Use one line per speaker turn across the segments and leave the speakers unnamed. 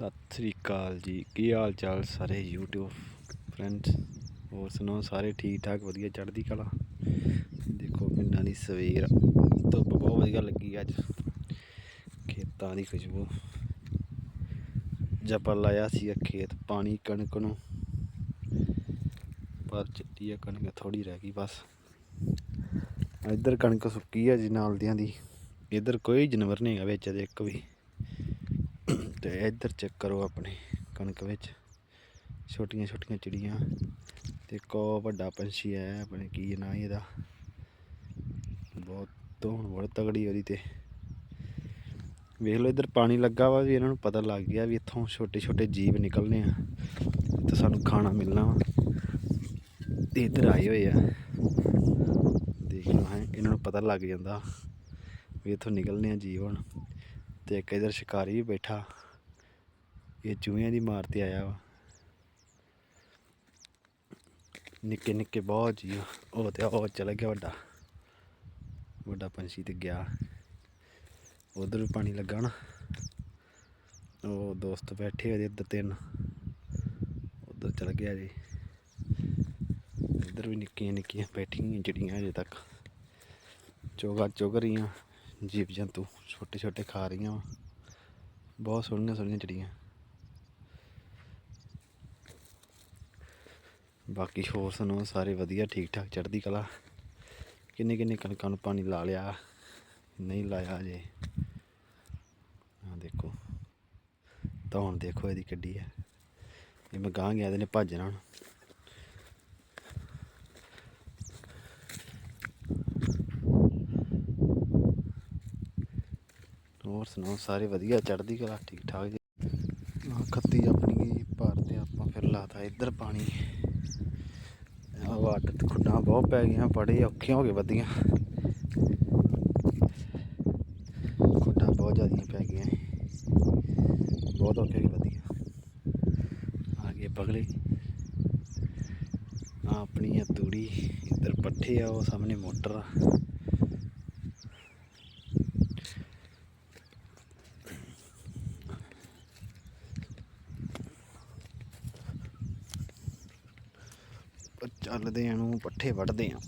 ਸਤਿ ਸ੍ਰੀ ਅਕਾਲ ਜੀ। ਕੀ ਹਾਲ ਚਾਲ ਸਾਰੇ YouTube ਫਰੈਂਡਸ ਹੋਰ ਸੁਣਾਓ ਸਾਰੇ ਠੀਕ ਠਾਕ ਵਧੀਆ ਚੜ੍ਹਦੀ ਕਲਾ? ਦੇਖੋ ਪਿੰਡਾਂ ਦੀ ਸਵੇਰ, ਧੁੱਪ ਬਹੁਤ ਵਧੀਆ ਲੱਗੀ ਅੱਜ। ਖੇਤਾਂ ਦੀ ਖੁਸ਼ਬੂ। ਜਪਾ ਲਾਇਆ ਸੀ ਖੇਤ, ਪਾਣੀ ਕਣਕ ਨੂੰ। ਪਰ ਚਿੱਟੀ ਆ ਕਣਕ ਥੋੜੀ ਰਹਿ ਗਈ ਬਸ। ਇੱਧਰ ਕਣਕ ਸੁੱਕੀ ਆ ਜੀ ਨਾਲ ਦਿਆਂ ਦੀ। ਇੱਧਰ ਕੋਈ ਜਾਨਵਰ ਨਹੀਂ ਹੈਗਾ ਵਿੱਚ ਅਜੇ ਇੱਕ ਵੀ। ਤੇ ਇੱਧਰ ਚੈੱਕ ਕਰੋ ਆਪਣੀ ਕਣਕ ਵਿੱਚ। ਛੋਟੀਆਂ ਛੋਟੀਆਂ ਚਿੜੀਆਂ। ਤੇ ਕੋ ਵੱਡਾ ਪੰਛੀ ਹੈ ਆਪਣੇ ਕੀ ਨਾਂ ਸੀ ਇਹਦਾ। ਬਹੁਤ ਧੌਣ, ਬਹੁਤ ਤਗੜੀ ਉਹਦੀ ਤੇ। ਵੇਖ ਲਓ, ਇੱਧਰ ਪਾਣੀ ਲੱਗਾ ਵਾ ਵੀ ਇਹਨਾਂ ਨੂੰ ਪਤਾ ਲੱਗ ਗਿਆ ਵੀ ਇੱਥੋਂ ਛੋਟੇ ਛੋਟੇ ਜੀਵ ਨਿਕਲਨੇ ਆ। ਤੇ ਸਾਨੂੰ ਖਾਣਾ ਮਿਲਣਾ ਵਾ। ਤੇ ਇੱਧਰ ਆਏ ਹੋਏ ਆ। ਦੇਖ ਲਓ ਹੈ, ਇਹਨਾਂ ਨੂੰ ਪਤਾ ਲੱਗ ਜਾਂਦਾ ਵੀ ਇੱਥੋਂ ਨਿਕਲਨੇ ਆ ਜੀਵ ਹੁਣ। ਤੇ ਇੱਕ ਇੱਧਰ ਸ਼ਿਕਾਰੀ ਵੀ ਬੈਠਾ। ਇਹ ਚੂਹਿਆਂ ਦੀ ਮਾਰ ਤੇ ਆਇਆ ਵਾ। ਨਿੱਕੇ ਨਿੱਕੇ ਬਹੁਤ ਜੀ ਉਹ ਤੇ ਉਹ ਚਲਾ ਗਿਆ ਵੱਡਾ। ਵੱਡਾ ਪੰਛੀ ਤੇ ਗਿਆ। ਉਧਰ ਵੀ ਪਾਣੀ ਲੱਗਾ ਨਾ। ਉਹ ਦੋਸਤ ਬੈਠੇ ਹੋਏ ਇੱਧਰ ਤਿੰਨ। ਉਧਰ ਚਲ ਗਿਆ ਜੀ। ਇੱਧਰ ਵੀ ਨਿੱਕੀਆਂ ਨਿੱਕੀਆਂ ਬੈਠੀਆਂ ਚਿੜੀਆਂ ਅਜੇ ਤੱਕ। ਚੋਗਾ ਚੁਗ ਰਹੀਆਂ। ਜੀਵ ਜੰਤੂ ਛੋਟੇ ਛੋਟੇ ਖਾ ਰਹੀਆਂ ਵਾ। ਬਹੁਤ ਸੋਹਣੀਆਂ ਸੋਹਣੀਆਂ ਚਿੜੀਆਂ ਬਾਕੀ ਹੋਰ ਸੁਣੋ ਸਾਰੇ ਵਧੀਆ ਠੀਕ ਠਾਕ ਚੜ੍ਹਦੀ ਕਲਾ। ਕਿੰਨੇ ਕਿੰਨੇ ਕਣਕਾਂ ਨੂੰ ਪਾਣੀ ਲਾ ਲਿਆ? ਨਹੀਂ ਲਾਇਆ ਅਜੇ ਆ ਦੇਖੋ। ਤਾਂ ਹੁਣ ਦੇਖੋ ਇਹਦੀ ਕੱਢੀ ਹੈ। ਇਹ ਮੈਂ ਗਾਂ ਗਿਆ ਇਹਦੇ ਨੇ ਭੱਜਣਾ ਹੁਣ। ਹੋਰ ਸੁਣਾਓ, ਸਾਰੇ ਵਧੀਆ, ਚੜ੍ਹਦੀ ਕਲਾ ਠੀਕ ਠਾਕ ਜੀ ਆਹ ਖੱਤੀ ਆਪਣੀ ਗਈ ਭਾਰ ਆਪਾਂ ਫਿਰ ਲਾਤਾ, ਇੱਧਰ ਪਾਣੀ। ਵਾਟਰ ਖੁੱਡਾਂ ਬਹੁਤ ਪੈ ਗਈਆਂ, ਬੜੇ ਔਖੇ ਹੋ ਗਏ ਵਧੀਆਂ। ਖੁੱਡਾਂ ਬਹੁਤ ਜ਼ਿਆਦੀਆਂ ਪੈ ਗਈਆਂ। ਬਹੁਤ ਔਖੇ ਹੋ ਗਏ ਵਧੀਆਂ। ਆ ਗਏ ਬਗਲੇ ਆ ਆਪਣੀ ਆ ਤੂੜੀ ਇੱਧਰ ਪੱਠੇ ਆ, ਉਹ ਸਾਹਮਣੇ ਮੋਟਰ ਆ ਪਰ ਚੱਲਦੇ ਆ ਨੂੰ ਪੱਠੇ ਵੱਢਦੇ ਆ।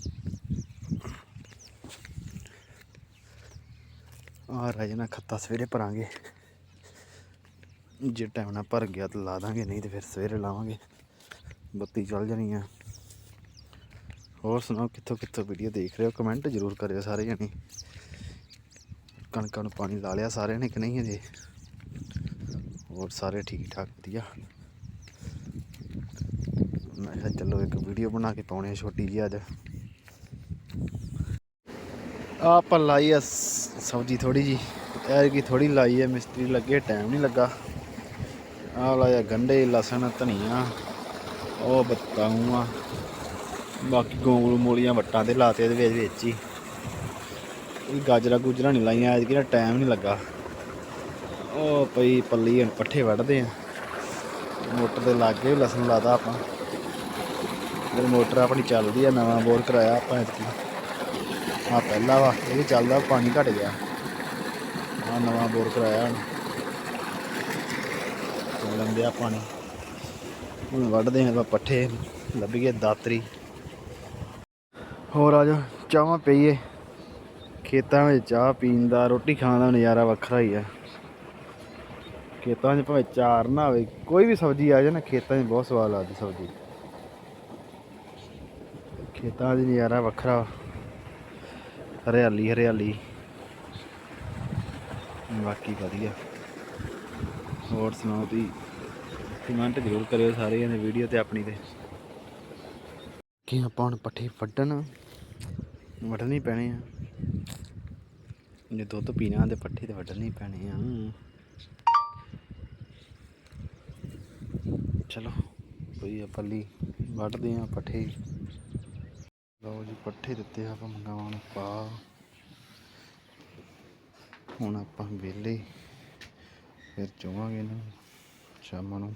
ਆ ਰਾਜਨਾ ਖੱਤਾ ਸਵੇਰੇ ਭਰਾਂਗੇ। ਜੇ ਟਾਈਮ ਨਾਲ ਭਰ ਗਿਆ ਤਾਂ ਲਾ ਦਾਂਗੇ, ਨਹੀਂ ਤੇ ਫਿਰ ਸਵੇਰੇ ਲਾਵਾਂਗੇ। ਬੱਤੀ ਚੱਲ ਜਾਣੀ ਆ। ਹੋਰ ਸੁਣਾਓ, ਕਿੱਥੋਂ ਕਿੱਥੋਂ ਵੀਡੀਓ ਦੇਖ ਰਹੇ ਹੋ? ਕਮੈਂਟ ਜ਼ਰੂਰ ਕਰਿਓ ਸਾਰੇ ਜਣੇ। ਕਣਕਾਂ ਨੂੰ ਪਾਣੀ ਲਾ ਲਿਆ ਸਾਰਿਆਂ ਨੇ ਕਿ ਨਹੀਂ ਅਜੇ? ਹੋਰ ਸਾਰੇ ਠੀਕ ਠਾਕ ਵਧੀਆ। ਮੈਂ ਕਿਹਾ ਚਲੋ ਇੱਕ ਵੀਡੀਓ ਬਣਾ ਕੇ ਪਾਉਣੇ ਆ ਛੋਟੀ ਜਿਹੀ ਅੱਜ। ਆ ਆਪਾਂ ਲਾਈ ਆ ਸਬਜ਼ੀ ਥੋੜੀ ਜੀ ਐਰ ਕੀ ਥੋੜੀ ਲਾਈ ਹੈ ਮਿਸਤਰੀ ਲੱਗੇ, ਟਾਈਮ ਨਹੀਂ ਲੱਗਾ। ਆ ਲਾਇਆ ਗੰਡੇ, ਲਸਣ, ਧਨੀਆ। ਉਹ ਬਤਾਊ ਬਾਕੀ ਗੋਂਗਲੂ ਮੂਲੀਆਂ ਵੱਟਾਂ ਤੇ ਲਾਤੇ ਇਹਦੇ ਵਿੱਚ ਵਿੱਚ ਹੀ। ਇਹ ਗਾਜਰਾ ਗੁਜਰਾ ਨਹੀਂ ਲਾਈਆਂ ਅੱਜ ਕਿਹੜਾ ਟਾਈਮ ਨਹੀਂ ਲੱਗਾ। ਉਹ ਪਈ ਪੱਲੀ ਹੁਣ ਪੱਠੇ ਵੱਢਦੇ ਆ। ਮੋਟਰ ਦੇ ਲਾਗੇ ਲਸਣ ਲਾਦਾ ਆਪਾਂ। ਇਹ ਮੋਟਰ ਆਪਣੀ ਚੱਲਦੀ ਆ, ਨਵਾਂ ਬੋਰ ਕਰਾਇਆ ਆਪਾਂ ਇਤਕੀ ਆ ਪਹਿਲਾ ਵਾ, ਇਹ ਵੀ ਚੱਲਦਾ, ਪਾਣੀ ਘਟ ਗਿਆ। ਆ ਨਵਾਂ ਬੋਰ ਕਰਾਇਆ ਹੁਣ। ਚੱਲਣ ਦਿਆ ਪਾਣੀ। ਹੁਣ ਵੱਢਦੇ ਆ ਪੱਠੇ, ਲੱਭ ਗਏ ਦਾਤਰੀ। ਹੋਰ ਆ ਜਾ ਚਾਹਾਂ ਪਈਏ। ਖੇਤਾਂ ਵਿੱਚ ਚਾਹ ਪੀਣ ਦਾ, ਰੋਟੀ ਖਾਣ ਦਾ ਨਜ਼ਾਰਾ ਵੱਖਰਾ ਹੀ ਆ। ਖੇਤਾਂ 'ਚ ਭਾਵੇਂ ਚਾਰ ਨਾ ਹੋਵੇ, ਕੋਈ ਵੀ ਸਬਜ਼ੀ ਆ ਜਾਏ ਨਾ, ਖੇਤਾਂ 'ਚ ਬਹੁਤ ਸਵਾਦ ਲੱਗਦੀ ਸਬਜ਼ੀ। ਖੇਤਾਂ 'ਚ ਨਜ਼ਾਰਾ ਵੱਖਰਾ। ਹਰਿਆਲੀ ਹਰਿਆਲੀ। ਬਾਕੀ ਵਧੀਆ। ਹੋਰ ਸੁਣਾਓ ਤੁਸੀਂ? ਕਮੈਂਟ ਜ਼ਰੂਰ ਕਰਿਓ ਸਾਰੇ ਜਣੇ ਵੀਡੀਓ ਤੇ ਆਪਣੀ ਤੇ। ਕਿ ਆਪਾਂ ਹੁਣ ਪੱਠੇ ਵੱਢਣ? ਵੱਢਣੇ ਪੈਣੇ ਆ। ਜੇ ਦੁੱਧ ਪੀਣਾ ਤੇ ਪੱਠੇ ਤੇ ਵੱਢਣੇ ਪੈਣੇ ਆ। ਚਲੋ, ਕੋਈ ਆ ਪੱਲੀ ਵੱਢਦੇ ਆ ਪੱਠੇ। ਲਓ ਜੀ, ਪੱਠੇ ਦਿੱਤੇ ਆਪਾਂ ਮੰਗਾਵਾਂ ਪਾ। ਹੁਣ ਆਪਾਂ ਵਿਹਲੇ, ਫਿਰ ਚੋਵਾਂਗੇ ਨਾ, ਸ਼ਾਮਾਂ ਨੂੰ।